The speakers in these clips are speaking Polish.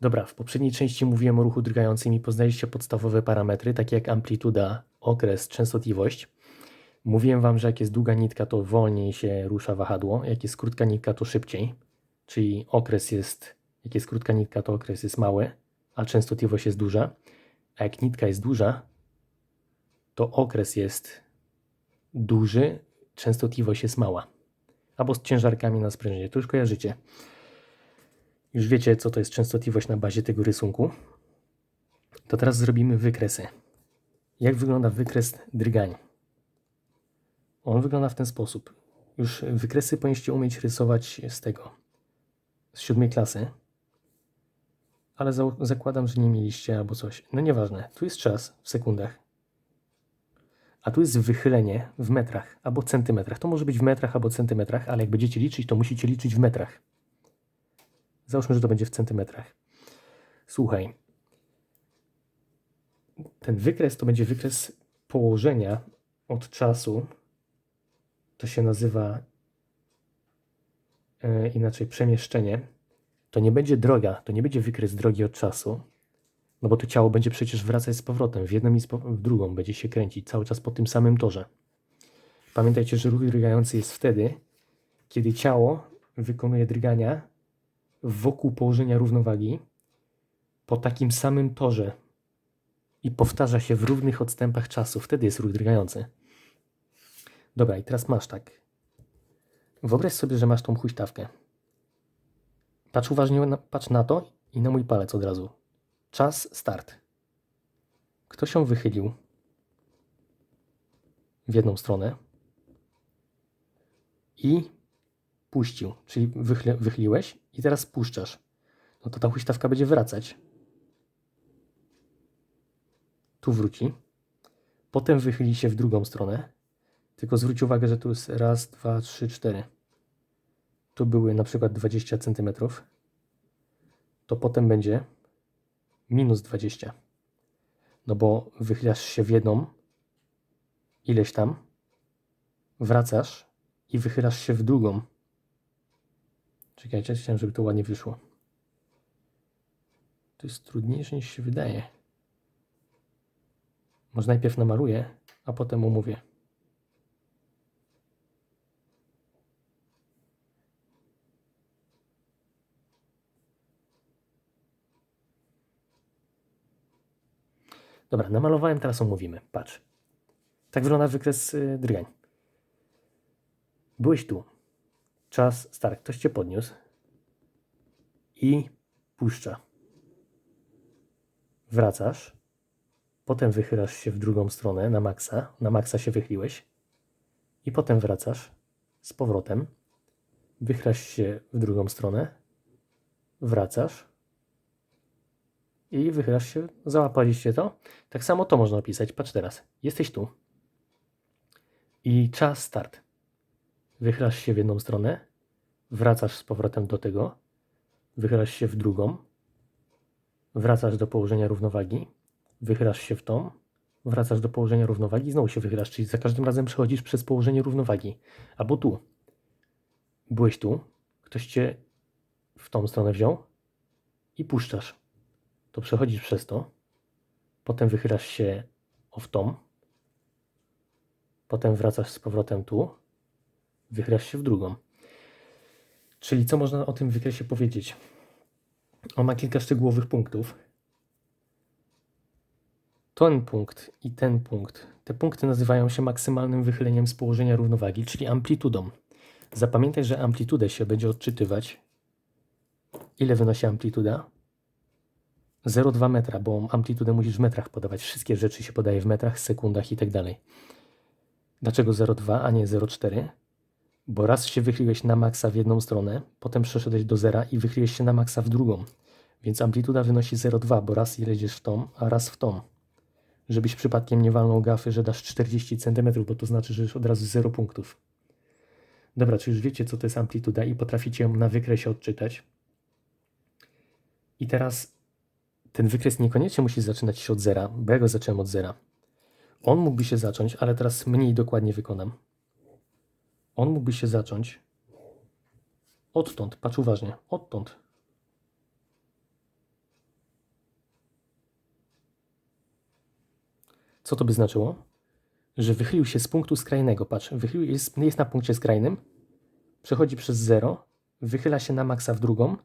Dobra, w poprzedniej części mówiłem o ruchu drgającym i poznaliście podstawowe parametry, takie jak amplituda, okres, częstotliwość. Mówiłem Wam, że jak jest długa nitka, to wolniej się rusza wahadło, jak jest krótka nitka, to szybciej. Czyli okres jest, jak jest krótka nitka, to okres jest mały, a częstotliwość jest duża. A jak nitka jest duża, to okres jest duży, częstotliwość jest mała. Albo z ciężarkami na sprężynie, to już kojarzycie. Już wiecie, co to jest częstotliwość na bazie tego rysunku. To teraz zrobimy wykresy. Jak wygląda wykres drgań? On wygląda w ten sposób. Już wykresy powinniście umieć rysować z tego, z siódmej klasy. Ale za zakładam, że nie mieliście albo coś. No nieważne. Tu jest czas w sekundach. A tu jest wychylenie w metrach albo centymetrach. To może być w metrach albo centymetrach, ale jak będziecie liczyć, to musicie liczyć w metrach. Załóżmy, że to będzie w centymetrach. Słuchaj. Ten wykres to będzie wykres położenia od czasu. To się nazywa e, inaczej przemieszczenie. To nie będzie droga, to nie będzie wykres drogi od czasu, no bo to ciało będzie przecież wracać z powrotem w jedną i w drugą, będzie się kręcić cały czas po tym samym torze. Pamiętajcie, że ruch drgający jest wtedy, kiedy ciało wykonuje drgania wokół położenia równowagi po takim samym torze i powtarza się w równych odstępach czasu. Wtedy jest ruch drgający. Dobra, i teraz masz tak. Wyobraź sobie, że masz tą huśtawkę. Patrz uważnie, na, patrz na to i na mój palec od razu. Czas, start. Ktoś się wychylił w jedną stronę i puścił, czyli wychyli, wychyliłeś i teraz puszczasz. No to ta huśtawka będzie wracać. Tu wróci. Potem wychyli się w drugą stronę. Tylko zwróć uwagę, że tu jest raz, dwa, trzy, cztery. Tu były na przykład 20 cm. To potem będzie minus 20. No bo wychylasz się w jedną, ileś tam, wracasz i wychylasz się w drugą. Czekajcie, chciałem, żeby to ładnie wyszło. To jest trudniejsze niż się wydaje. Może najpierw namaluję, a potem omówię. Dobra, namalowałem, teraz omówimy. Patrz. Tak wygląda wykres y, drgań. Byłeś tu. Czas, start. Ktoś cię podniósł. I puszcza. Wracasz. Potem wychylasz się w drugą stronę na maksa. Na maksa się wychyliłeś. I potem wracasz z powrotem. Wychylasz się w drugą stronę. Wracasz i wychylasz się, załapaliście to. Tak samo to można opisać. Patrz teraz. Jesteś tu. I czas start. Wychylasz się w jedną stronę, wracasz z powrotem do tego, wychylasz się w drugą, wracasz do położenia równowagi, wychylasz się w tą, wracasz do położenia równowagi, znowu się wychylasz, czyli za każdym razem przechodzisz przez położenie równowagi. Albo tu. Byłeś tu, ktoś cię w tą stronę wziął i puszczasz to przechodzisz przez to, potem wychylasz się o w tą, potem wracasz z powrotem tu, wychylasz się w drugą. Czyli co można o tym wykresie powiedzieć? On ma kilka szczegółowych punktów. Ten punkt i ten punkt, te punkty nazywają się maksymalnym wychyleniem z położenia równowagi, czyli amplitudą. Zapamiętaj, że amplitudę się będzie odczytywać. Ile wynosi amplituda? 0,2 metra, bo amplitudę musisz w metrach podawać. Wszystkie rzeczy się podaje w metrach, sekundach i tak dalej. Dlaczego 0,2, a nie 0,4? Bo raz się wychyliłeś na maksa w jedną stronę, potem przeszedłeś do zera i wychyliłeś się na maksa w drugą. Więc amplituda wynosi 0,2, bo raz jedziesz w tą, a raz w tą. Żebyś przypadkiem nie walnął gafy, że dasz 40 cm, bo to znaczy, że już od razu 0 punktów. Dobra, czy już wiecie, co to jest amplituda i potraficie ją na wykresie odczytać? I teraz ten wykres niekoniecznie musi zaczynać się od zera, bo ja go zacząłem od zera. On mógłby się zacząć, ale teraz mniej dokładnie wykonam on mógłby się zacząć odtąd, patrz uważnie, odtąd. Co to by znaczyło? Że wychylił się z punktu skrajnego, patrz, wychylił, jest, jest na punkcie skrajnym, przechodzi przez 0, wychyla się na maksa w drugą,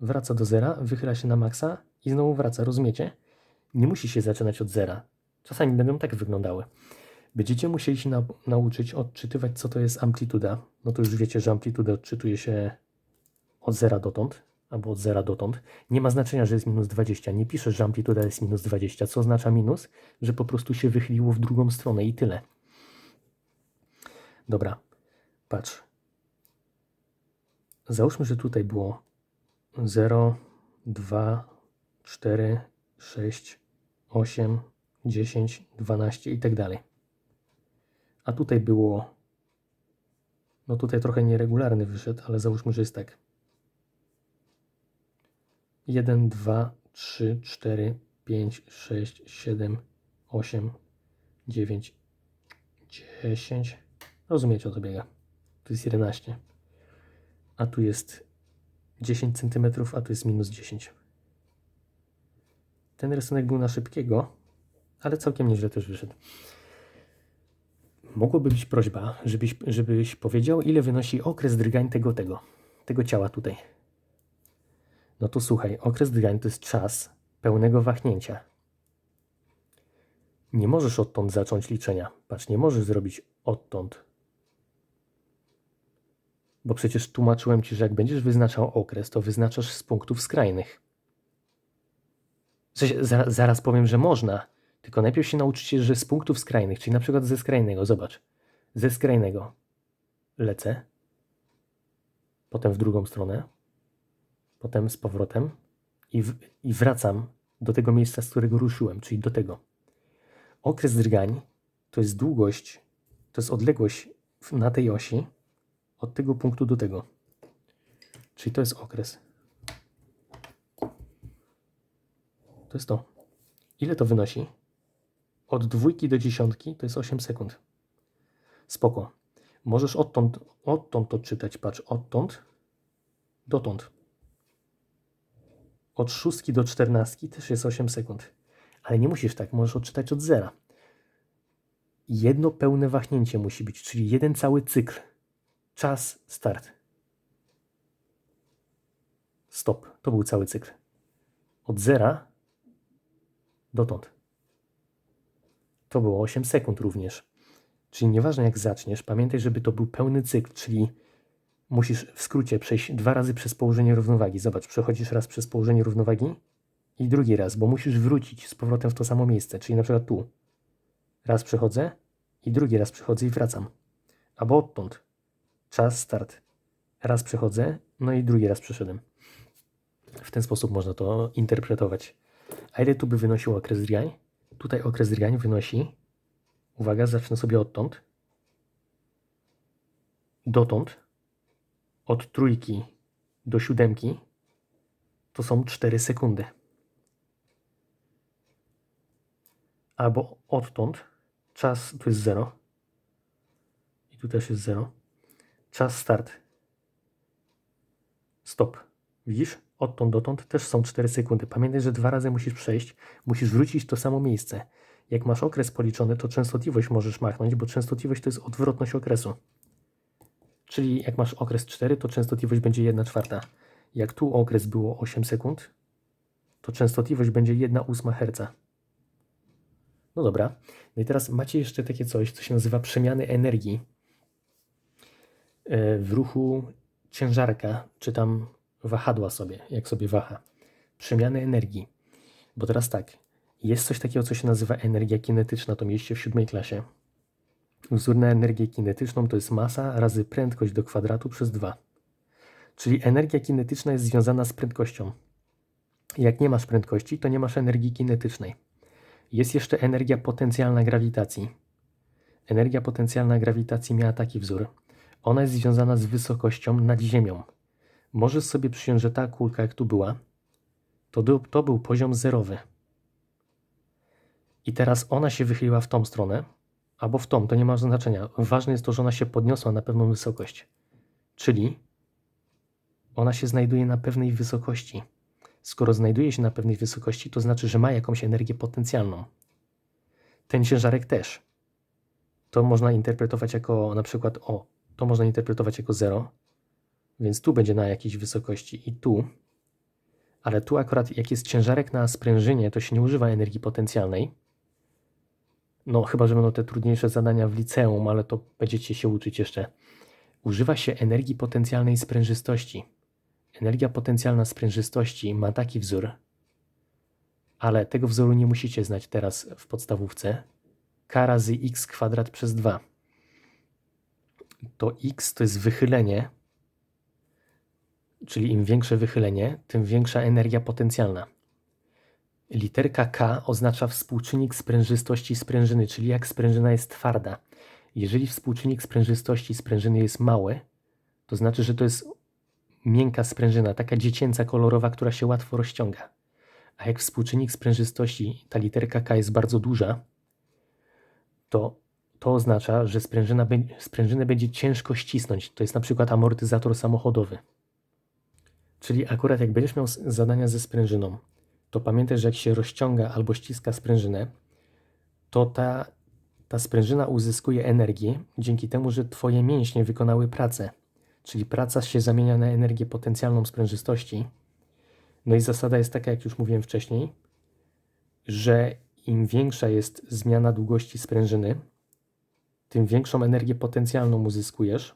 wraca do zera, wychyla się na maksa i znowu wraca, rozumiecie? Nie musi się zaczynać od zera. Czasami będą tak wyglądały. Będziecie musieli się na, nauczyć odczytywać, co to jest amplituda. No to już wiecie, że amplituda odczytuje się od zera dotąd, albo od zera dotąd. Nie ma znaczenia, że jest minus 20. Nie piszesz, że amplituda jest minus 20. Co oznacza minus? Że po prostu się wychyliło w drugą stronę i tyle. Dobra, patrz. Załóżmy, że tutaj było 0, 2, 4, 6, 8, 10, 12 i tak dalej. A tutaj było, no tutaj trochę nieregularny wyszedł, ale załóżmy, że jest tak. 1, 2, 3, 4, 5, 6, 7, 8, 9, 10. Rozumiecie o co biega. Tu jest 11. A tu jest 10 cm, a tu jest minus 10. Ten rysunek był na szybkiego, ale całkiem nieźle też wyszedł. Mogłoby być prośba, żebyś, żebyś powiedział, ile wynosi okres drgań tego, tego, tego ciała tutaj. No to słuchaj, okres drgań to jest czas pełnego wahnięcia. Nie możesz odtąd zacząć liczenia. Patrz, nie możesz zrobić odtąd. Bo przecież tłumaczyłem ci, że jak będziesz wyznaczał okres, to wyznaczasz z punktów skrajnych. Zaraz powiem, że można, tylko najpierw się nauczycie, że z punktów skrajnych, czyli na przykład ze skrajnego, zobacz, ze skrajnego lecę, potem w drugą stronę, potem z powrotem i, w, i wracam do tego miejsca, z którego ruszyłem, czyli do tego. Okres drgań to jest długość, to jest odległość na tej osi od tego punktu do tego. Czyli to jest okres. To jest to. Ile to wynosi? Od dwójki do dziesiątki to jest 8 sekund. Spoko. Możesz odtąd, odtąd odczytać, patrz, odtąd dotąd. Od szóstki do czternastki też jest 8 sekund. Ale nie musisz tak, możesz odczytać od zera. Jedno pełne wahnięcie musi być, czyli jeden cały cykl. Czas, start. Stop. To był cały cykl. Od zera dotąd. To było 8 sekund również. Czyli nieważne jak zaczniesz, pamiętaj, żeby to był pełny cykl, czyli musisz w skrócie przejść dwa razy przez położenie równowagi. Zobacz, przechodzisz raz przez położenie równowagi i drugi raz, bo musisz wrócić z powrotem w to samo miejsce, czyli na przykład tu. Raz przechodzę i drugi raz przechodzę i wracam. Albo odtąd. Czas, start. Raz przechodzę, no i drugi raz przeszedłem. W ten sposób można to interpretować. A ile tu by wynosił okres drgań? Tutaj okres drgań wynosi, uwaga, zacznę sobie odtąd, dotąd, od trójki do siódemki, to są 4 sekundy. Albo odtąd, czas, tu jest 0, i tu też jest 0, czas start, stop. Widzisz? Odtąd dotąd też są 4 sekundy. Pamiętaj, że dwa razy musisz przejść, musisz wrócić w to samo miejsce. Jak masz okres policzony, to częstotliwość możesz machnąć, bo częstotliwość to jest odwrotność okresu. Czyli jak masz okres 4, to częstotliwość będzie 1 czwarta. Jak tu okres było 8 sekund, to częstotliwość będzie 1 ósma herca. No dobra. No i teraz macie jeszcze takie coś, co się nazywa przemiany energii e, w ruchu ciężarka, czy tam wahadła sobie, jak sobie waha. Przemiany energii. Bo teraz tak, jest coś takiego, co się nazywa energia kinetyczna, to mieliście w siódmej klasie. Wzór na energię kinetyczną to jest masa razy prędkość do kwadratu przez 2. Czyli energia kinetyczna jest związana z prędkością. Jak nie masz prędkości, to nie masz energii kinetycznej. Jest jeszcze energia potencjalna grawitacji. Energia potencjalna grawitacji miała taki wzór. Ona jest związana z wysokością nad Ziemią. Możesz sobie przyjąć, że ta kulka, jak tu była, to, to był poziom zerowy. I teraz ona się wychyliła w tą stronę, albo w tą, to nie ma znaczenia. Ważne jest to, że ona się podniosła na pewną wysokość. Czyli ona się znajduje na pewnej wysokości. Skoro znajduje się na pewnej wysokości, to znaczy, że ma jakąś energię potencjalną. ten ciężarek też. To można interpretować jako na przykład o, to można interpretować jako 0, więc tu będzie na jakiejś wysokości i tu. Ale tu akurat jak jest ciężarek na sprężynie, to się nie używa energii potencjalnej. No chyba, że będą te trudniejsze zadania w liceum, ale to będziecie się uczyć jeszcze. Używa się energii potencjalnej sprężystości. Energia potencjalna sprężystości ma taki wzór, ale tego wzoru nie musicie znać teraz w podstawówce. k razy x kwadrat przez 2. To x to jest wychylenie, czyli im większe wychylenie, tym większa energia potencjalna. Literka K oznacza współczynnik sprężystości sprężyny, czyli jak sprężyna jest twarda. Jeżeli współczynnik sprężystości sprężyny jest mały, to znaczy, że to jest miękka sprężyna, taka dziecięca, kolorowa, która się łatwo rozciąga. A jak współczynnik sprężystości, ta literka K jest bardzo duża, to to oznacza, że sprężyna, sprężynę będzie ciężko ścisnąć. To jest na przykład amortyzator samochodowy. Czyli akurat jak będziesz miał zadania ze sprężyną, to pamiętaj, że jak się rozciąga albo ściska sprężynę, to ta, ta sprężyna uzyskuje energię dzięki temu, że Twoje mięśnie wykonały pracę. Czyli praca się zamienia na energię potencjalną sprężystości. No i zasada jest taka, jak już mówiłem wcześniej, że im większa jest zmiana długości sprężyny, tym większą energię potencjalną uzyskujesz.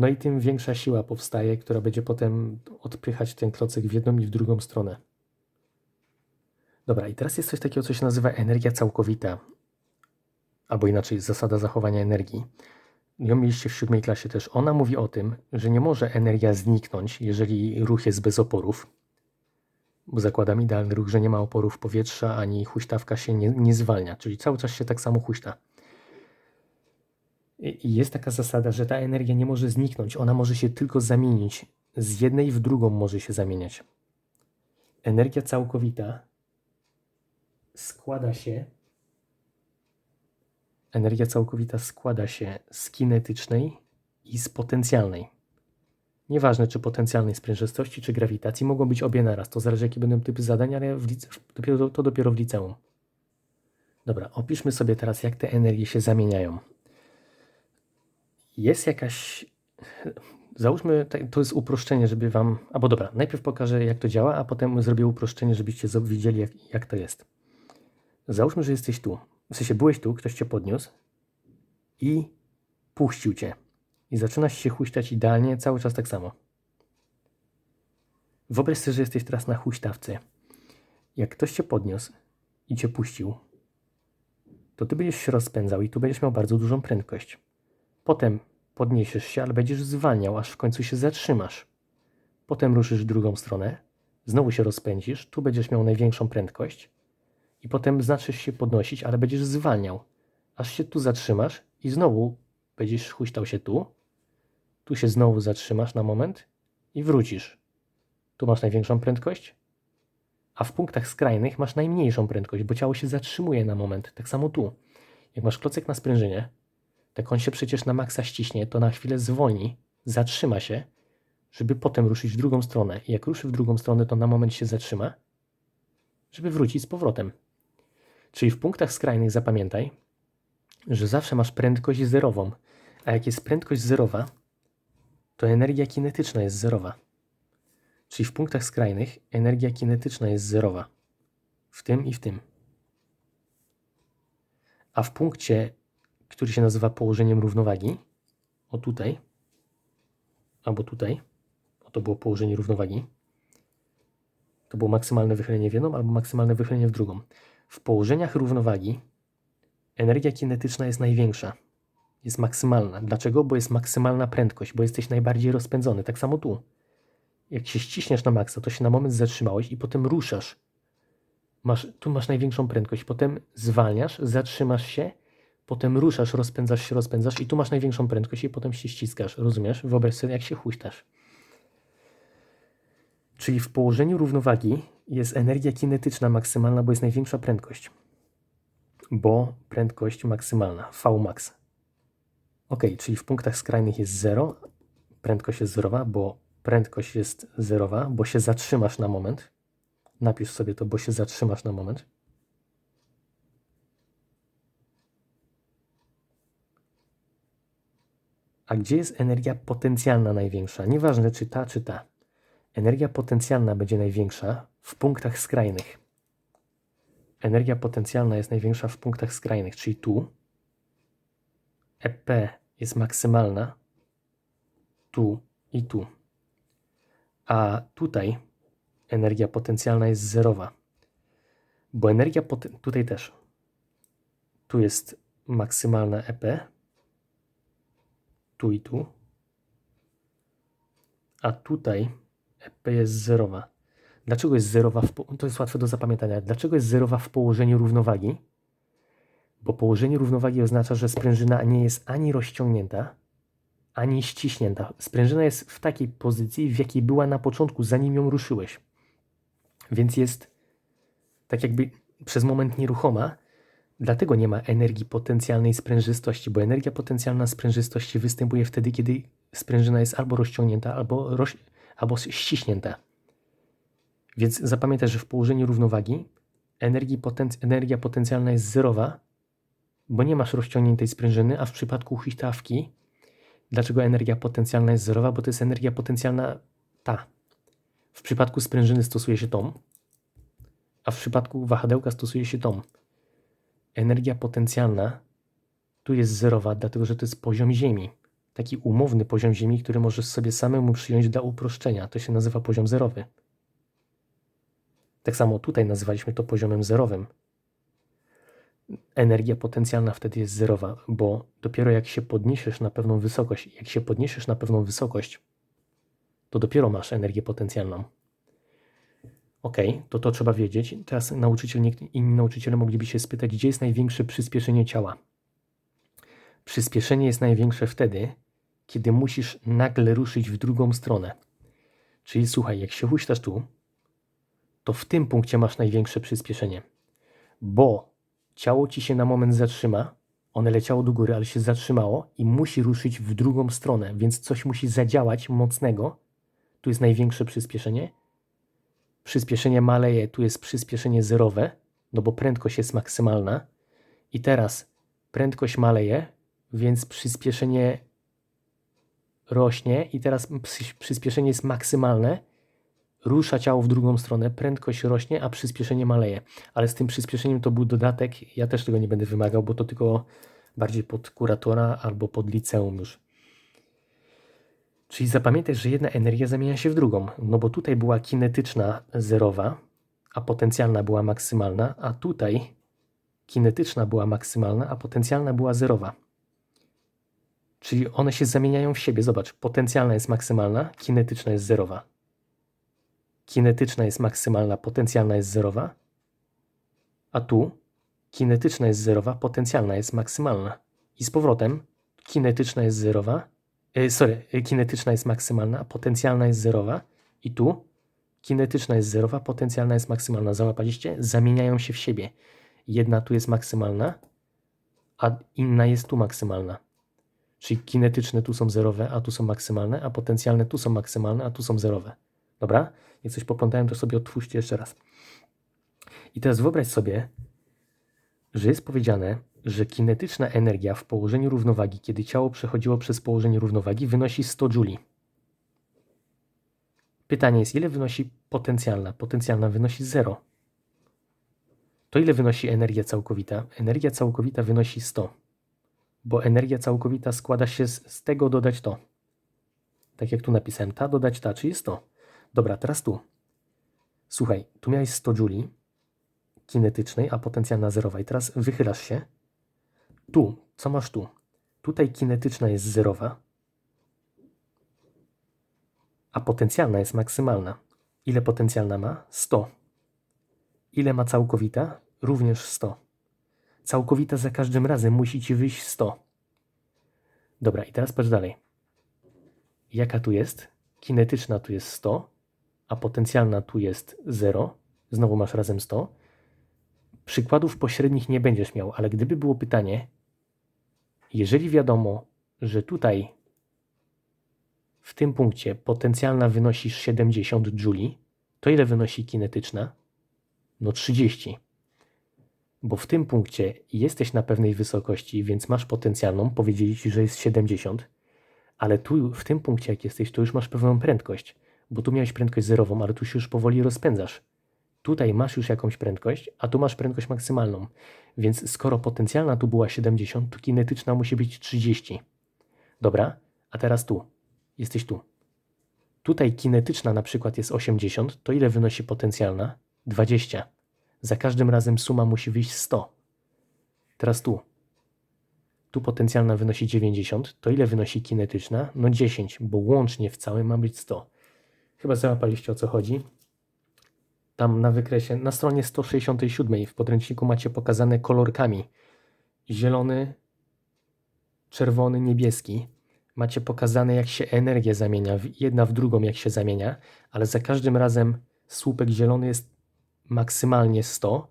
No i tym większa siła powstaje, która będzie potem odpychać ten klocek w jedną i w drugą stronę. Dobra, i teraz jest coś takiego, co się nazywa energia całkowita, albo inaczej zasada zachowania energii. Ją mieliście w siódmej klasie też. Ona mówi o tym, że nie może energia zniknąć, jeżeli ruch jest bez oporów, bo zakładam idealny ruch, że nie ma oporów powietrza, ani huśtawka się nie, nie zwalnia, czyli cały czas się tak samo huśta. I jest taka zasada, że ta energia nie może zniknąć, ona może się tylko zamienić. Z jednej w drugą może się zamieniać. Energia całkowita składa się Energia całkowita składa się z kinetycznej i z potencjalnej. Nieważne, czy potencjalnej sprężystości, czy grawitacji, mogą być obie naraz. To zależy, jakie będą typy zadań, ale w lice, dopiero, to dopiero w liceum. Dobra, opiszmy sobie teraz, jak te energie się zamieniają. Jest jakaś. Załóżmy, to jest uproszczenie, żeby Wam. Albo dobra, najpierw pokażę, jak to działa, a potem zrobię uproszczenie, żebyście widzieli, jak, jak to jest. Załóżmy, że jesteś tu. W sensie byłeś tu, ktoś cię podniósł i puścił cię. I zaczynasz się huśtać idealnie, cały czas tak samo. Wyobraź sobie, że jesteś teraz na huśtawce. Jak ktoś cię podniósł i cię puścił, to ty będziesz się rozpędzał i tu będziesz miał bardzo dużą prędkość. Potem podniesiesz się, ale będziesz zwalniał, aż w końcu się zatrzymasz. Potem ruszysz w drugą stronę, znowu się rozpędzisz, tu będziesz miał największą prędkość i potem zaczniesz się podnosić, ale będziesz zwalniał, aż się tu zatrzymasz i znowu będziesz huśtał się tu, tu się znowu zatrzymasz na moment i wrócisz. Tu masz największą prędkość, a w punktach skrajnych masz najmniejszą prędkość, bo ciało się zatrzymuje na moment. Tak samo tu. Jak masz klocek na sprężynie, tak on się przecież na maksa ściśnie, to na chwilę zwolni, zatrzyma się, żeby potem ruszyć w drugą stronę. I jak ruszy w drugą stronę, to na moment się zatrzyma, żeby wrócić z powrotem. Czyli w punktach skrajnych zapamiętaj, że zawsze masz prędkość zerową, a jak jest prędkość zerowa, to energia kinetyczna jest zerowa. Czyli w punktach skrajnych energia kinetyczna jest zerowa. W tym i w tym. A w punkcie, który się nazywa położeniem równowagi, o tutaj, albo tutaj, o to było położenie równowagi, to było maksymalne wychylenie w jedną albo maksymalne wychylenie w drugą. W położeniach równowagi energia kinetyczna jest największa, jest maksymalna. Dlaczego? Bo jest maksymalna prędkość, bo jesteś najbardziej rozpędzony. Tak samo tu. Jak się ściśniesz na maksa, to się na moment zatrzymałeś i potem ruszasz. Masz, tu masz największą prędkość, potem zwalniasz, zatrzymasz się, potem ruszasz, rozpędzasz się, rozpędzasz i tu masz największą prędkość i potem się ściskasz. Rozumiesz? Wyobraź sobie, jak się huśtasz. Czyli w położeniu równowagi jest energia kinetyczna maksymalna, bo jest największa prędkość. Bo prędkość maksymalna, Vmax. Ok, czyli w punktach skrajnych jest 0, prędkość jest zerowa, bo prędkość jest zerowa, bo się zatrzymasz na moment. Napisz sobie to, bo się zatrzymasz na moment. A gdzie jest energia potencjalna największa? Nieważne czy ta, czy ta. Energia potencjalna będzie największa w punktach skrajnych. Energia potencjalna jest największa w punktach skrajnych, czyli tu. EP jest maksymalna tu i tu. A tutaj energia potencjalna jest zerowa. Bo energia tutaj też. Tu jest maksymalna EP. Tu i tu. A tutaj EP jest zerowa. Dlaczego jest zerowa? W to jest łatwe do zapamiętania. Dlaczego jest zerowa w położeniu równowagi? Bo położenie równowagi oznacza, że sprężyna nie jest ani rozciągnięta, ani ściśnięta. Sprężyna jest w takiej pozycji, w jakiej była na początku, zanim ją ruszyłeś. Więc jest tak jakby przez moment nieruchoma, dlatego nie ma energii potencjalnej sprężystości, bo energia potencjalna sprężystości występuje wtedy, kiedy sprężyna jest albo rozciągnięta, albo, albo ściśnięta. Więc zapamiętaj, że w położeniu równowagi energia potencjalna jest zerowa, bo nie masz rozciągniętej sprężyny, a w przypadku huśtawki, dlaczego energia potencjalna jest zerowa? Bo to jest energia potencjalna ta. W przypadku sprężyny stosuje się tą, a w przypadku wahadełka stosuje się tą. Energia potencjalna tu jest zerowa, dlatego że to jest poziom Ziemi. Taki umowny poziom Ziemi, który możesz sobie samemu przyjąć dla uproszczenia. To się nazywa poziom zerowy. Tak samo tutaj nazywaliśmy to poziomem zerowym. Energia potencjalna wtedy jest zerowa, bo dopiero jak się podniesiesz na pewną wysokość, jak się podniesiesz na pewną wysokość, to dopiero masz energię potencjalną. Ok, to to trzeba wiedzieć. Teraz nauczyciel, inni nauczyciele mogliby się spytać, gdzie jest największe przyspieszenie ciała. Przyspieszenie jest największe wtedy, kiedy musisz nagle ruszyć w drugą stronę. Czyli słuchaj, jak się huśtasz tu, to w tym punkcie masz największe przyspieszenie, bo ciało ci się na moment zatrzyma, one leciało do góry, ale się zatrzymało i musi ruszyć w drugą stronę, więc coś musi zadziałać mocnego. Tu jest największe przyspieszenie. Przyspieszenie maleje, tu jest przyspieszenie zerowe, no bo prędkość jest maksymalna. I teraz prędkość maleje, więc przyspieszenie rośnie i teraz przy- przyspieszenie jest maksymalne, rusza ciało w drugą stronę, prędkość rośnie, a przyspieszenie maleje. Ale z tym przyspieszeniem to był dodatek, ja też tego nie będę wymagał, bo to tylko bardziej pod kuratora albo pod liceum już. Czyli zapamiętaj, że jedna energia zamienia się w drugą, no bo tutaj była kinetyczna zerowa, a potencjalna była maksymalna, a tutaj kinetyczna była maksymalna, a potencjalna była zerowa. Czyli one się zamieniają w siebie. Zobacz, potencjalna jest maksymalna, kinetyczna jest zerowa. Kinetyczna jest maksymalna, potencjalna jest zerowa. A tu kinetyczna jest zerowa, potencjalna jest maksymalna. I z powrotem kinetyczna jest zerowa. E, sorry, e, kinetyczna jest maksymalna, a potencjalna jest zerowa. I tu kinetyczna jest zerowa, potencjalna jest maksymalna. Załapaliście? Zamieniają się w siebie. Jedna tu jest maksymalna, a inna jest tu maksymalna. Czyli kinetyczne tu są zerowe, a tu są maksymalne, a potencjalne tu są maksymalne, a tu są zerowe. Dobra? Jak coś poplątałem, to sobie otwórzcie jeszcze raz. I teraz wyobraź sobie, że jest powiedziane, że kinetyczna energia w położeniu równowagi, kiedy ciało przechodziło przez położenie równowagi, wynosi 100 jouli. Pytanie jest, ile wynosi potencjalna? Potencjalna wynosi 0. To ile wynosi energia całkowita? Energia całkowita wynosi 100 bo energia całkowita składa się z, z tego dodać to. Tak jak tu napisałem, ta dodać ta, czyli 100. Dobra, teraz tu. Słuchaj, tu miałeś 100 jouli kinetycznej, a potencjalna zerowa. I teraz wychylasz się. Tu, co masz tu? Tutaj kinetyczna jest zerowa, a potencjalna jest maksymalna. Ile potencjalna ma? 100. Ile ma całkowita? Również 100 całkowita za każdym razem musi ci wyjść 100. Dobra, i teraz patrz dalej. Jaka tu jest? Kinetyczna tu jest 100, a potencjalna tu jest 0. Znowu masz razem 100. Przykładów pośrednich nie będziesz miał, ale gdyby było pytanie, jeżeli wiadomo, że tutaj w tym punkcie potencjalna wynosi 70 jouli, to ile wynosi kinetyczna? No 30 bo w tym punkcie jesteś na pewnej wysokości, więc masz potencjalną, powiedzieli ci, że jest 70, Ale tu, w tym punkcie, jak jesteś, to już masz pewną prędkość, bo tu miałeś prędkość zerową, ale tu się już powoli rozpędzasz. Tutaj masz już jakąś prędkość, a tu masz prędkość maksymalną. Więc skoro potencjalna tu była 70, to kinetyczna musi być 30. Dobra, a teraz tu. Jesteś tu. Tutaj kinetyczna na przykład jest 80, to ile wynosi potencjalna? 20. Za każdym razem suma musi wyjść 100. Teraz tu. Tu potencjalna wynosi 90, to ile wynosi kinetyczna? No 10, bo łącznie w całym ma być 100. Chyba załapaliście o co chodzi. Tam na wykresie, na stronie 167 w podręczniku macie pokazane kolorkami. Zielony, czerwony, niebieski. Macie pokazane jak się energia zamienia, jedna w drugą jak się zamienia, ale za każdym razem słupek zielony jest maksymalnie 100.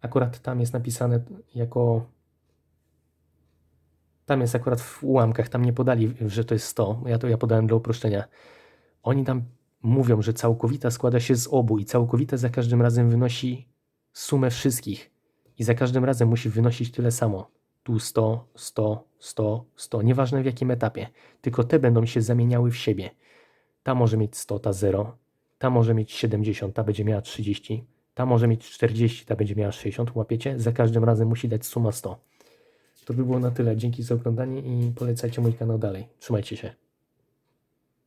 Akurat tam jest napisane jako tam jest akurat w ułamkach, tam nie podali, że to jest 100. Ja to ja podałem dla uproszczenia. Oni tam mówią, że całkowita składa się z obu i całkowita za każdym razem wynosi sumę wszystkich. I za każdym razem musi wynosić tyle samo. Tu 100, 100, 100, 100. Nieważne w jakim etapie. Tylko te będą się zamieniały w siebie. Ta może mieć 100, ta 0. Ta może mieć 70, ta będzie miała 30. Ta może mieć 40, ta będzie miała 60. Łapiecie? Za każdym razem musi dać suma 100. To by było na tyle. Dzięki za oglądanie i polecajcie mój kanał dalej. Trzymajcie się.